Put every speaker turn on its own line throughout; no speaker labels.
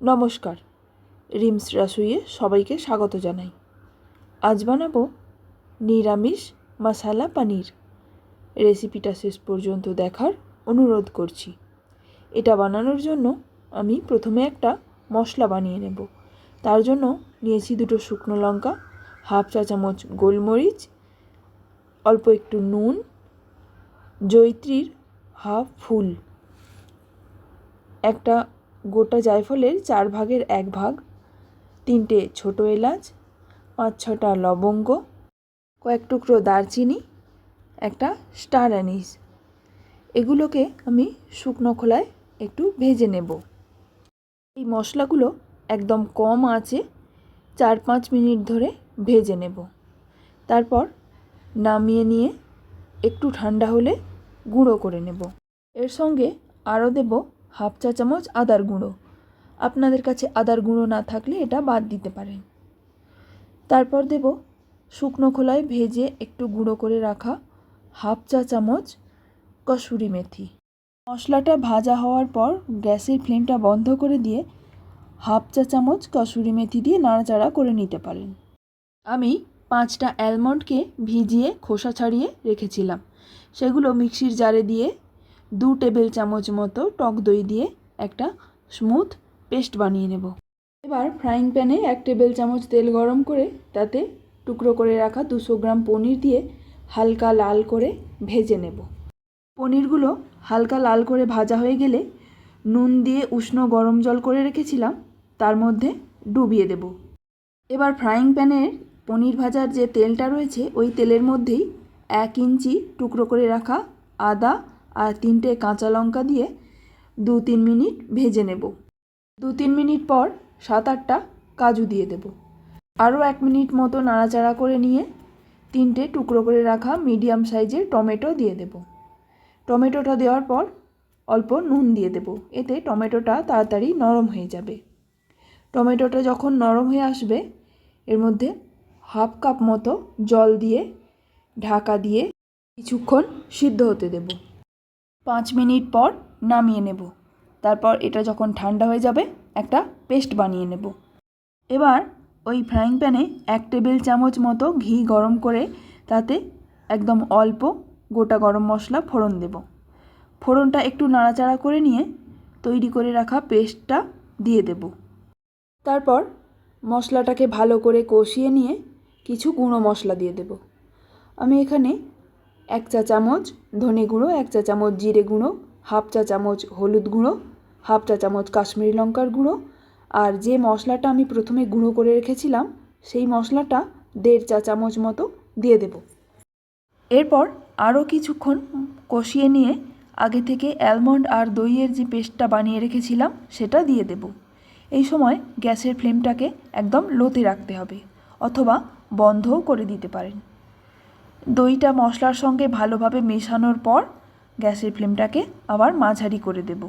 নমস্কার। রিমস রাসুইয়ে সবাইকে স্বাগত জানাই। আজ বানাবো নিরামিষ মশালা পানির। রেসিপিটা শেষ পর্যন্ত দেখার অনুরোধ করছি। এটা বানানোর জন্য আমি প্রথমে একটা মশলা বানিয়ে নেব। তার জন্য নিয়েছি দুটো শুকনো লঙ্কা, হাফ চা চামচ গোলমরিচ, অল্প একটু নুন জৈত্রীর হাফ ফুল, একটা গোটা জায়ফলের চার ভাগের এক ভাগ, তিনটে ছোটো এলাচ, পাঁচ ছটা লবঙ্গ, কয়েক টুকরো দারচিনি, একটা স্টার অ্যানিস এগুলোকে আমি শুকনো খোলায় একটু ভেজে নেব। এই মশলাগুলো একদম কম আছে চার পাঁচ মিনিট ধরে ভেজে নেব। তারপর নামিয়ে নিয়ে একটু ঠান্ডা হলে গুঁড়ো করে নেব। এর সঙ্গে আরও দেব হাফ চা চামচ আদার গুঁড়ো। আপনাদের কাছে আদার গুঁড়ো না থাকলে এটা বাদ দিতে পারেন। তারপর দেব শুকনো খোলায় ভেজে একটু গুঁড়ো করে রাখা হাফ চা চামচ কসুরি মেথি। মশলাটা ভাজা হওয়ার পর গ্যাসের ফ্লেমটা বন্ধ করে দিয়ে হাফ চা চামচ কসুরি মেথি দিয়ে নাড়াচাড়া করে নিতে পারেন। আমি পাঁচটা অ্যালমন্ডকে ভিজিয়ে খোসা ছাড়িয়ে রেখেছিলাম। সেগুলো মিক্সির জারে দিয়ে দু টেবিল চামচ মতো টক দই দিয়ে একটা স্মুথ পেস্ট বানিয়ে নেব। এবার ফ্রাইং প্যানে এক টেবিল চামচ তেল গরম করে তাতে টুকরো করে রাখা দুশো গ্রাম পনির দিয়ে হালকা লাল করে ভেজে নেব। পনিরগুলো হালকা লাল করে ভাজা হয়ে গেলে নুন দিয়ে উষ্ণ গরম জল করে রেখেছিলাম, তার মধ্যে ডুবিয়ে দেব। এবার ফ্রাইং প্যানের পনির ভাজার যে তেলটা রয়েছে, ওই তেলের মধ্যেই এক ইঞ্চি টুকরো করে রাখা আদা আর তিনটে কাঁচা লঙ্কা দিয়ে দু তিন মিনিট ভেজে নেব। দু তিন মিনিট পর সাত আটটা কাজু দিয়ে দেব। আরও এক মিনিট মতো নাড়াচাড়া করে নিয়ে তিনটে টুকরো করে রাখা মিডিয়াম সাইজের টমেটো দিয়ে দেব। টমেটোটা দেওয়ার পর অল্প নুন দিয়ে দেব। এতে টমেটোটা তাড়াতাড়ি নরম হয়ে যাবে। টমেটোটা যখন নরম হয়ে আসবে, এর মধ্যে হাফ কাপ মতো জল দিয়ে ঢাকা দিয়ে কিছুক্ষণ সিদ্ধ হতে দেব। পাঁচ মিনিট পর নামিয়ে নেব। তারপর এটা যখন ঠান্ডা হয়ে যাবে, একটা পেস্ট বানিয়ে নেব। এবার ওই ফ্রাইং প্যানে এক টেবিল চামচ মতো ঘি গরম করে তাতে একদম অল্প গোটা গরম মশলা ফোড়ন দেব। ফোড়নটা একটু নাড়াচাড়া করে নিয়ে তৈরি করে রাখা পেস্টটা দিয়ে দেব। তারপর মশলাটাকে ভালো করে কষিয়ে নিয়ে কিছু গুঁড়ো মশলা দিয়ে দেব। আমি এখানে এক চা চামচ ধনে গুঁড়ো, এক চা চামচ জিরে গুঁড়ো, হাফ চা চামচ হলুদ গুঁড়ো, হাফ চা চামচ কাশ্মীরি লঙ্কার গুঁড়ো। আর যে মশলাটা আমি প্রথমে গুঁড়ো করে রেখেছিলাম, সেই মশলাটা দেড় চা চামচ মতো দিয়ে দেব। এরপর আরও কিছুক্ষণ কষিয়ে নিয়ে আগে থেকে অ্যালমন্ড আর দইয়ের যে পেস্টটা বানিয়ে রেখেছিলাম, সেটা দিয়ে দেব। এই সময় গ্যাসের ফ্লেমটাকে একদম লোতে রাখতে হবে, অথবা বন্ধও করে দিতে পারেন। দইটা মশলার সঙ্গে ভালোভাবে মেশানোর পর গ্যাসের ফ্লেমটাকে আবার মাঝারি করে দেব।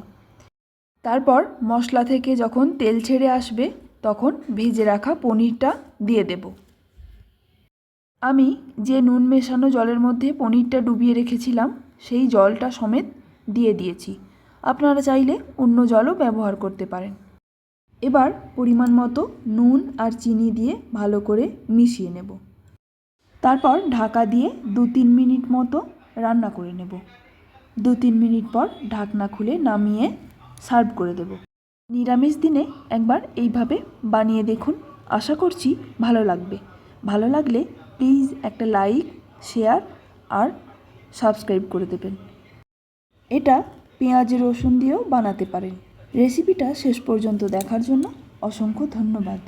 তারপর মশলা থেকে যখন তেল ছেড়ে আসবে, তখন ভেজে রাখা পনিরটা দিয়ে দেব। আমি যে নুন মেশানো জলের মধ্যে পনিরটা ডুবিয়ে রেখেছিলাম, সেই জলটা সমেত দিয়ে দিয়েছি। আপনারা চাইলে অন্য জলও ব্যবহার করতে পারেন। এবার পরিমাণ মতো নুন আর চিনি দিয়ে ভালো করে মিশিয়ে নেব। তারপর ঢাকা দিয়ে দু তিন মিনিট মতো রান্না করে নেব। দু তিন মিনিট পর ঢাকনা খুলে নামিয়ে সার্ভ করে দেব। নিরামিষ দিনে একবার এইভাবে বানিয়ে দেখুন। আশা করছি ভালো লাগবে। ভালো লাগলে প্লিজ একটা লাইক, শেয়ার আর সাবস্ক্রাইব করে দেবেন। এটা পেঁয়াজ রসুন দিয়েও বানাতে পারেন। রেসিপিটা শেষ পর্যন্ত দেখার জন্য অসংখ্য ধন্যবাদ।